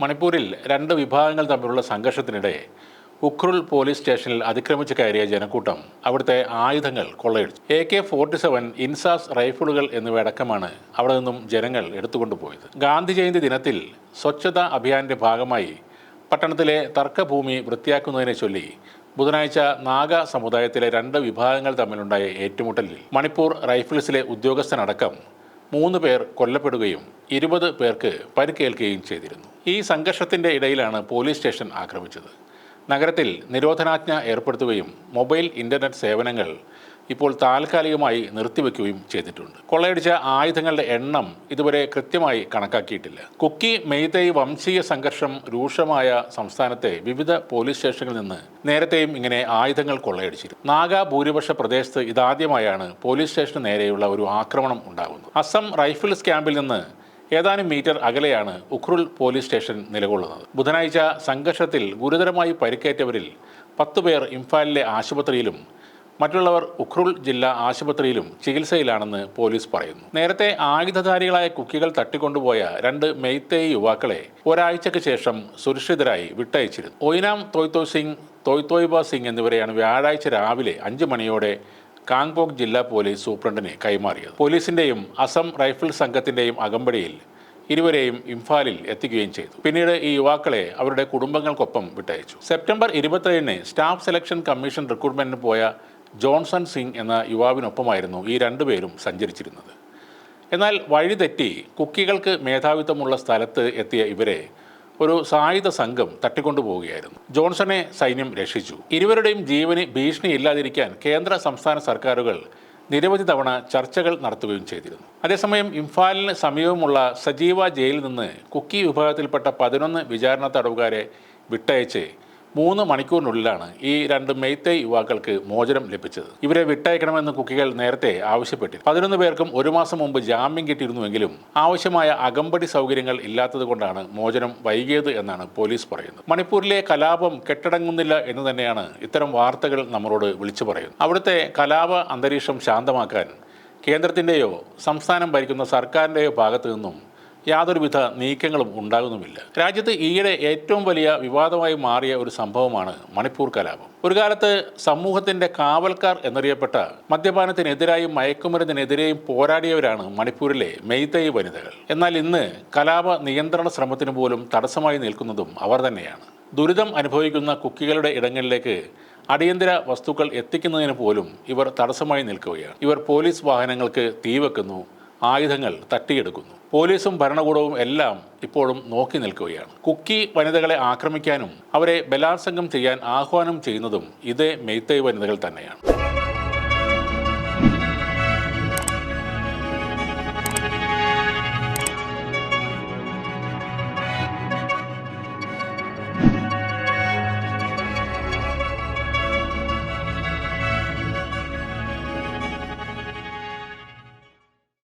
മണിപ്പൂരിൽ രണ്ട് വിഭാഗങ്ങൾ തമ്മിലുള്ള സംഘർഷത്തിനിടെ ഉഖ്രുൽ പോലീസ് സ്റ്റേഷനിൽ അതിക്രമിച്ച് കയറിയ ജനക്കൂട്ടം അവിടുത്തെ ആയുധങ്ങൾ കൊള്ളയടിച്ചു. A K forty seven INSAS റൈഫിളുകൾ എന്നിവയടക്കമാണ് അവിടെ നിന്നും ജനങ്ങൾ എടുത്തുകൊണ്ടുപോയത്. ഗാന്ധി ജയന്തി ദിനത്തിൽ സ്വച്ഛതാ അഭിയാന്റെ ഭാഗമായി പട്ടണത്തിലെ തർക്കഭൂമി വൃത്തിയാക്കുന്നതിനെ ചൊല്ലി ബുധനാഴ്ച നാഗ സമുദായത്തിലെ രണ്ട് വിഭാഗങ്ങൾ തമ്മിലുണ്ടായ ഏറ്റുമുട്ടലിൽ മണിപ്പൂർ റൈഫിൾസിലെ ഉദ്യോഗസ്ഥനടക്കം മൂന്ന് പേർ കൊല്ലപ്പെടുകയും ഇരുപത് പേർക്ക് പരിക്കേൽക്കുകയും ചെയ്തിരുന്നു. ഈ സംഘർഷത്തിന്റെ ഇടയിലാണ് പോലീസ് സ്റ്റേഷൻ ആക്രമിച്ചത്. നഗരത്തിൽ നിരോധനാജ്ഞ ഏർപ്പെടുത്തുകയും മൊബൈൽ ഇന്റർനെറ്റ് സേവനങ്ങൾ ഇപ്പോൾ താൽക്കാലികമായി നിർത്തിവെക്കുകയും ചെയ്തിട്ടുണ്ട്. കൊള്ളയടിച്ച ആയുധങ്ങളുടെ എണ്ണം ഇതുവരെ കൃത്യമായി കണക്കാക്കിയിട്ടില്ല. കുക്കി മെയ്തൈ വംശീയ സംഘർഷം രൂക്ഷമായ സംസ്ഥാനത്തെ വിവിധ പോലീസ് സ്റ്റേഷനുകളിൽ നിന്ന് നേരത്തെയും ഇങ്ങനെ ആയുധങ്ങൾ കൊള്ളയടിച്ചിരുന്നു. നാഗ ഭൂരിപക്ഷ പ്രദേശത്ത് ഇതാദ്യമായാണ് പോലീസ് സ്റ്റേഷന് നേരെയുള്ള ഒരു ആക്രമണം ഉണ്ടാകുന്നത്. അസം റൈഫിൾസ് ക്യാമ്പിൽ നിന്ന് ഏതാനും മീറ്റർ അകലെയാണ് ഉഖ്രുൽ പോലീസ് സ്റ്റേഷൻ നിലകൊള്ളുന്നത്. ബുധനാഴ്ച സംഘർഷത്തിൽ ഗുരുതരമായി പരിക്കേറ്റവരിൽ പത്തുപേർ ഇംഫാലിലെ ആശുപത്രിയിലും മറ്റുള്ളവർ ഉഖ്രുൽ ജില്ലാ ആശുപത്രിയിലും ചികിത്സയിലാണെന്ന് പോലീസ് പറയുന്നു. നേരത്തെ ആയുധധാരികളായ കുക്കികൾ തട്ടിക്കൊണ്ടുപോയ രണ്ട് മെയ്തേയ് യുവാക്കളെ ഒരാഴ്ചയ്ക്ക് ശേഷം സുരക്ഷിതരായി വിട്ടയച്ചിരുന്നു. ഒയ്നാം തോയ്തോ സിംഗ് തോയ്തോയ്ബ സിംഗ് എന്നിവരെയാണ് വ്യാഴാഴ്ച രാവിലെ അഞ്ച് മണിയോടെ കാങ്പോക് ജില്ലാ പോലീസ് സൂപ്രണ്ടിന് കൈമാറിയത്. പോലീസിന്റെയും അസം റൈഫിൾ സംഘത്തിന്റെയും അകമ്പടിയിൽ ഇരുവരെയും ഇംഫാലിൽ എത്തിക്കുകയും ചെയ്തു. പിന്നീട് ഈ യുവാക്കളെ അവരുടെ കുടുംബങ്ങൾക്കൊപ്പം വിട്ടയച്ചു. സെപ്റ്റംബർ ഇരുപത്തേഴിന് സ്റ്റാഫ് സെലക്ഷൻ കമ്മീഷൻ റിക്രൂട്ട്മെന്റിന് പോയ ജോൺസൺ സിംഗ് എന്ന യുവാവിനൊപ്പമായിരുന്നു ഈ രണ്ടുപേരും സഞ്ചരിച്ചിരുന്നത്. എന്നാൽ വഴിതെറ്റി കുക്കികൾക്ക് മേധാവിത്വമുള്ള സ്ഥലത്ത് എത്തിയ ഇവരെ ഒരു സായുധ സംഘം തട്ടിക്കൊണ്ടുപോവുകയായിരുന്നു ജോൺസണെ സൈന്യം രക്ഷിച്ചു. ഇരുവരുടെയും ജീവന് ഭീഷണിയില്ലാതിരിക്കാൻ കേന്ദ്ര സംസ്ഥാന സർക്കാരുകൾ നിരവധി തവണ ചർച്ചകൾ നടത്തുകയും ചെയ്തിരുന്നു. അതേസമയം ഇംഫാലിന് സമീപമുള്ള സജീവ ജയിലിൽ നിന്ന് കുക്കി വിഭാഗത്തിൽപ്പെട്ട പതിനൊന്ന് വിചാരണ തടവുകാരെ വിട്ടയച്ച് മൂന്ന് മണിക്കൂറിനുള്ളിലാണ് ഈ രണ്ട് മെയ്ത്തേ യുവാക്കൾക്ക് മോചനം ലഭിച്ചത്. ഇവരെ വിട്ടയക്കണമെന്ന് കുക്കികൾ നേരത്തെ ആവശ്യപ്പെട്ടു പതിനൊന്ന് പേർക്കും ഒരു മാസം മുമ്പ് ജാമ്യം കിട്ടിയിരുന്നുവെങ്കിലും ആവശ്യമായ അകമ്പടി സൗകര്യങ്ങൾ ഇല്ലാത്തതുകൊണ്ടാണ് മോചനം വൈകിയത് എന്നാണ് പോലീസ് പറയുന്നത്. മണിപ്പൂരിലെ കലാപം കെട്ടടങ്ങുന്നില്ല എന്ന് തന്നെയാണ് ഇത്തരം വാർത്തകൾ നമ്മളോട് വിളിച്ചു പറയുന്നത്. അവിടുത്തെ കലാപ അന്തരീക്ഷം ശാന്തമാക്കാൻ കേന്ദ്രത്തിന്റെയോ സംസ്ഥാനം ഭരിക്കുന്ന സർക്കാരിന്റെയോ ഭാഗത്തു നിന്നും യാതൊരുവിധ നീക്കങ്ങളും ഉണ്ടാകുന്നുമില്ല. രാജ്യത്ത് ഈയിടെ ഏറ്റവും വലിയ വിവാദമായി മാറിയ ഒരു സംഭവമാണ് മണിപ്പൂർ കലാപം. ഒരു കാലത്ത് സമൂഹത്തിന്റെ കാവൽക്കാർ എന്നറിയപ്പെട്ട മദ്യപാനത്തിനെതിരായും മയക്കുമരുന്നിനെതിരെയും പോരാടിയവരാണ് മണിപ്പൂരിലെ മെയ്തൈ വനിതകൾ. എന്നാൽ ഇന്ന് കലാപ നിയന്ത്രണ ശ്രമത്തിന് പോലും തടസ്സമായി നിൽക്കുന്നതും അവർ തന്നെയാണ്. ദുരിതം അനുഭവിക്കുന്ന കുക്കികളുടെ ഇടങ്ങളിലേക്ക് അടിയന്തര വസ്തുക്കൾ എത്തിക്കുന്നതിന് പോലും ഇവർ തടസ്സമായി നിൽക്കുകയാണ്. ഇവർ പോലീസ് വാഹനങ്ങൾക്ക് തീവെക്കുന്നു ആയുധങ്ങൾ തട്ടിയെടുക്കുന്നു. പോലീസും ഭരണകൂടവും എല്ലാം ഇപ്പോഴും നോക്കി നിൽക്കുകയാണ്. കുക്കി വനിതകളെ ആക്രമിക്കാനും അവരെ ബലാത്സംഗം ചെയ്യാൻ ആഹ്വാനം ചെയ്യുന്നതും ഇതേ മെയ്ത്തൈ വനിതകൾ തന്നെയാണ്.